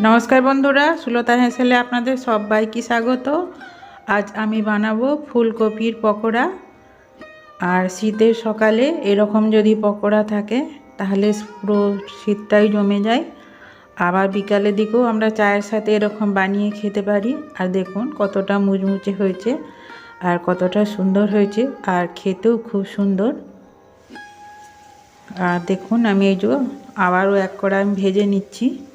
নমস্কার বন্ধুরা, সুলতা হেসেলে আপনাদের সবাইকে স্বাগত। আজ আমি বানাবো ফুলকপির পকোড়া। আর শীতের সকালে এরকম যদি পকোড়া থাকে, তাহলে পুরো শীতটাই জমে যায়। আবার বিকালের দিকেও আমরা চায়ের সাথে এরকম বানিয়ে খেতে পারি। আর দেখুন কতটা মুচমুচে হয়েছে আর কতটা সুন্দর হয়েছে। আর খেতেও খুব সুন্দর। আর দেখুন আমি এই যে আবারও এক কড়া আমি ভেজে নিচ্ছি।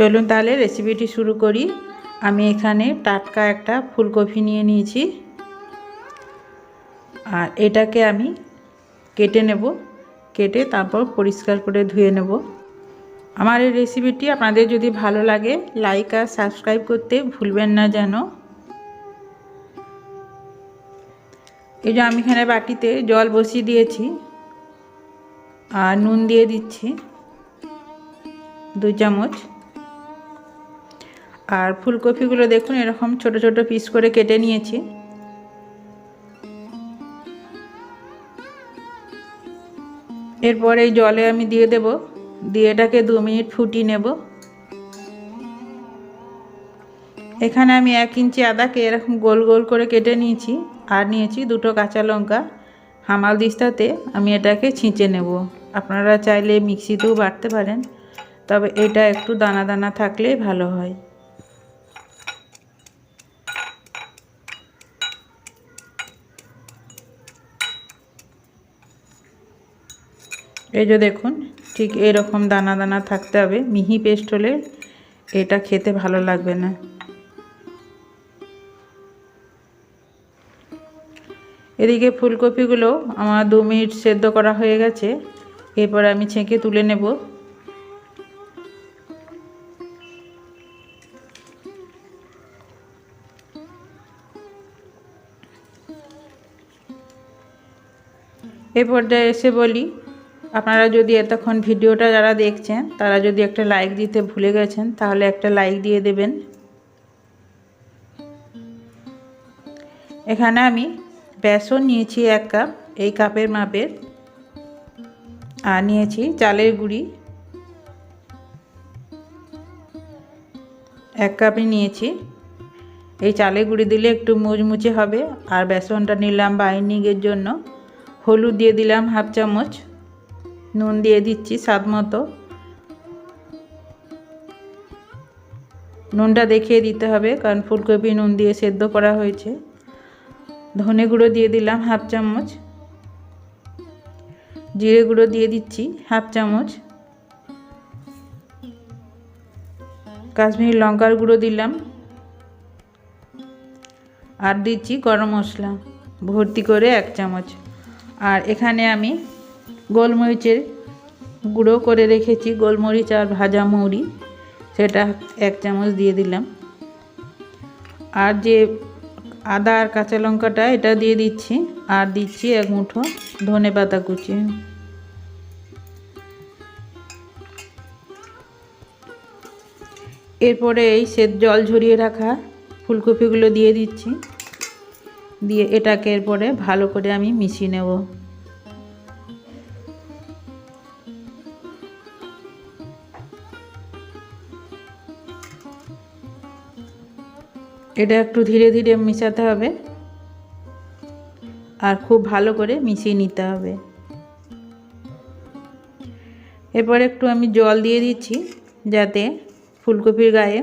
চলুন তাহলে রেসিপিটি শুরু করি। আমি এখানে টাটকা একটা ফুলকপি নিয়ে নিয়েছি। আর এটাকে আমি কেটে নেব। কেটে তারপর পরিষ্কার করে ধুয়ে নেব। আমার এই রেসিপিটি আপনাদের যদি ভালো লাগে লাইক আর সাবস্ক্রাইব করতে ভুলবেন না যেন। এই যে আমি এখানে বাটিতে জল বসিয়ে দিয়েছি। আর নুন দিয়ে দিচ্ছি। দু চামচ। আর ফুলকপিগুলো দেখুন, এরকম ছোট ছোট পিস করে কেটে নিয়েছি। এরপর এই জলে আমি দিয়ে দেব, দিয়ে এটাকে দু মিনিট ফুটিয়ে নেব। এখানে আমি এক ইঞ্চি আদাকে এরকম গোল গোল করে কেটে নিয়েছি, আর নিয়েছি দুটো কাঁচা লঙ্কা। হামাল দিস্তাতে আমি এটাকে ছিঁচে নেব। আপনারা চাইলে মিক্সিতেও বাটতে পারেন, তবে এটা একটু দানা দানা থাকলেই ভালো হয়। এই যে দেখুন, ঠিক এরকম দানা দানা থাকতে হবে। মিহি পেস্ট হলে এটা খেতে ভালো লাগবে না। এদিকে ফুলকপিগুলো আমার দু মিনিট সেদ্ধ করা হয়ে গেছে। এরপর আমি ছেঁকে তুলে নেব। এ পর্যায়ে এসে বলি আপনারা যদি এতক্ষণ ভিডিওটা যারা দেখছেন, তারা যদি একটা লাইক দিতে ভুলে গেছেন, তাহলে একটা লাইক দিয়ে দেবেন। এখানে আমি বেসন নিয়েছি এক কাপ, এই কাপের মাপের। আর নিয়েছি চালের গুঁড়ি। এক কাপই নিয়েছি। এই চালের গুঁড়ি দিলে একটু মুচমুচে হবে, আর বেসনটা নিলাম বাইন্ডিংয়ের জন্য। হলুদ দিয়ে দিলাম হাফ চামচ। নুন দিয়ে দিচ্ছি স্বাদ মতো। নুনটা দেখিয়ে দিতে হবে, কারণ ফুলকপি নুন দিয়ে সেদ্ধ করা হয়েছে। ধনে গুঁড়ো দিয়ে দিলাম হাফ চামচ। জিরে গুঁড়ো দিয়ে দিচ্ছি হাফ চামচ। কাশ্মীর লঙ্কার গুঁড়ো দিলাম। আর দিচ্ছি গরম মশলা। ভর্তি করে এক চামচ। আর এখানে আমি গোলমরিচের গুঁড়ো করে রেখেছি, গোলমরিচ আর ভাজা মৌরি। সেটা এক চামচ দিয়ে দিলাম। আর যে আদা আর কাঁচা লঙ্কাটা, এটা দিয়ে দিচ্ছি। আর দিচ্ছি এক মুঠো ধনে পাতা কুচি। এরপরে এই সেদ জল ঝরিয়ে রাখা ফুলকপিগুলো দিয়ে দিচ্ছি। দিয়ে এটাকে এরপরে ভালো করে আমি মিশিয়ে নেব। এটা একটু ধীরে ধীরে মিশাতে হবে। আর খুব ভালো করে মিশিয়ে নিতে হবে। এরপর একটু আমি জল দিয়ে দিচ্ছি যাতে ফুলকপির গায়ে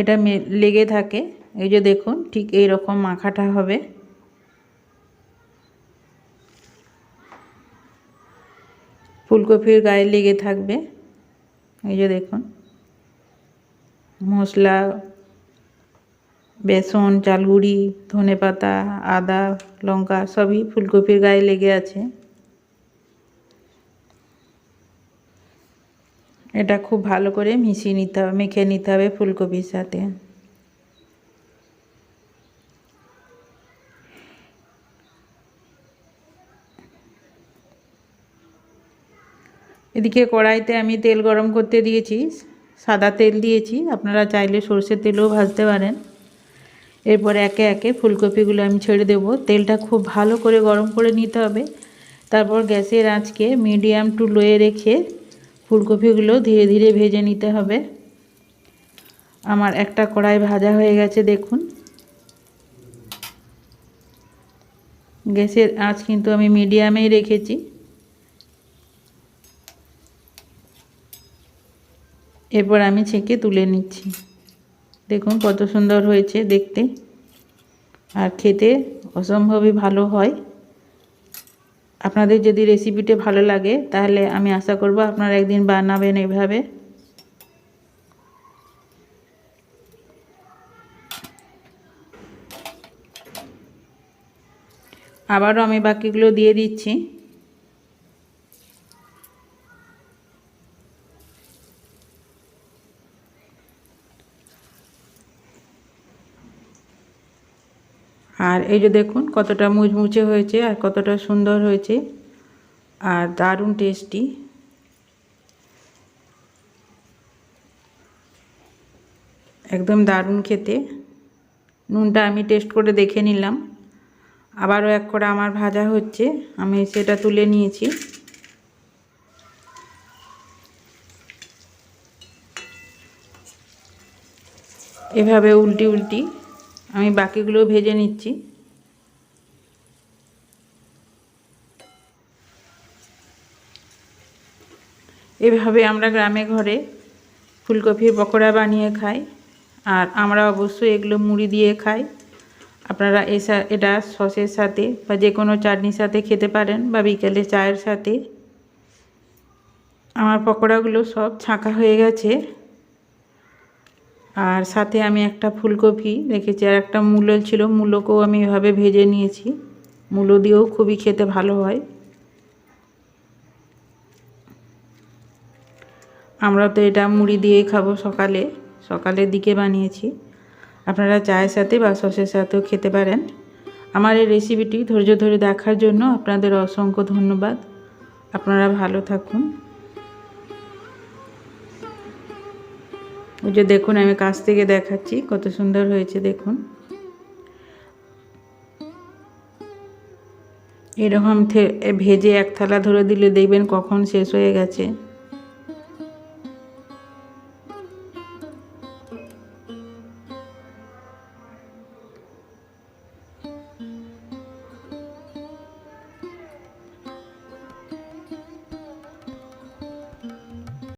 এটা লেগে থাকে। এই যে দেখুন, ঠিক এই রকম মাখাটা হবে। ফুলকপির গায়ে লেগে থাকবে। এই যে দেখুন, মশলা বেসন, চালগুড়ি, ধনে পাতা, আদা, লঙ্কা সবই ফুলকপির গায়ে লেগে আছে। এটা খুব ভালো করে মিশিয়ে নিতে হবে, মেখে নিতে হবে ফুলকপির সাথে। এদিকে কড়াইতে আমি তেল গরম করতে দিয়েছি, সাদা তেল দিয়েছি, আপনারা চাইলে সর্ষের তেলও ভাজতে পারেন। এরপর একে একে ফুলকপিগুলো আমি ছেড়ে দেব। তেলটা খুব ভালো করে গরম করে নিতে হবে। তারপর গ্যাসের আঁচকে মিডিয়াম টু লোয়ে রেখে ফুলকপিগুলো ধীরে ধীরে ভেজে নিতে হবে। আমার একটা কড়াই ভাজা হয়ে গেছে, দেখুন। গ্যাসের আঁচ কিন্তু আমি মিডিয়ামেই রেখেছি। এরপর আমি ছেঁকে তুলে নিচ্ছি। দেখুন কত সুন্দর হয়েছে দেখতে। আর খেতে অসম্ভবই ভালো হয়। আপনাদের যদি রেসিপিটা ভালো লাগে, তাহলে আমি আশা করব আপনারা একদিন বানাবেন এভাবে। আবারও আমি বাকিগুলো দিয়ে দিচ্ছি। আর এই যে দেখুন কতটা মুচমুচে হয়েছে আর কতটা সুন্দর হয়েছে আর দারুণ টেস্টি একদম দারুণ খেতে। নুনটা আমি টেস্ট করে দেখে নিলাম। আবারও এক করে আমার ভাজা হচ্ছে, আমি সেটা তুলে নিয়েছি। এভাবে উল্টি উল্টি আমি বাকিগুলো ভেজে নিচ্ছি। এভাবে আমরা গ্রামে ঘরে ফুলকপির পকোড়া বানিয়ে খাই, আর আমরা অবশ্যই এগুলো মুড়ি দিয়ে খাই। আপনারা এসা, এটা সসের সাথে বা যে কোনো চাটনির সাথে খেতে পারেন বা বিকেলে চায়ের সাথে। আমার পকোড়াগুলো সব ছাঁকা হয়ে গেছে। আর সাথে আমি একটা ফুলকপি রেখেছি আর একটা মূলো ছিল, মূলোকেও আমি এভাবে ভেজে নিয়েছি। মূলো দিয়েও খুবই খেতে ভালো হয়। আমরা তো এটা মুড়ি দিয়েই খাব সকালে। সকালের দিকে বানিয়েছি। আপনারা চায়ের সাথে বা সসের সাথেও খেতে পারেন। আমার এই রেসিপিটি ধৈর্য ধরে দেখার জন্য আপনাদের অসংখ্য ধন্যবাদ। আপনারা ভালো থাকুন। ওই যে দেখুন, আমি কাছ থেকে দেখাচ্ছি, কত সুন্দর হয়েছে, দেখুন। এরকম ভেজে এক থালা ধরে দিলে দেখবেন কখন শেষ হয়ে গেছে।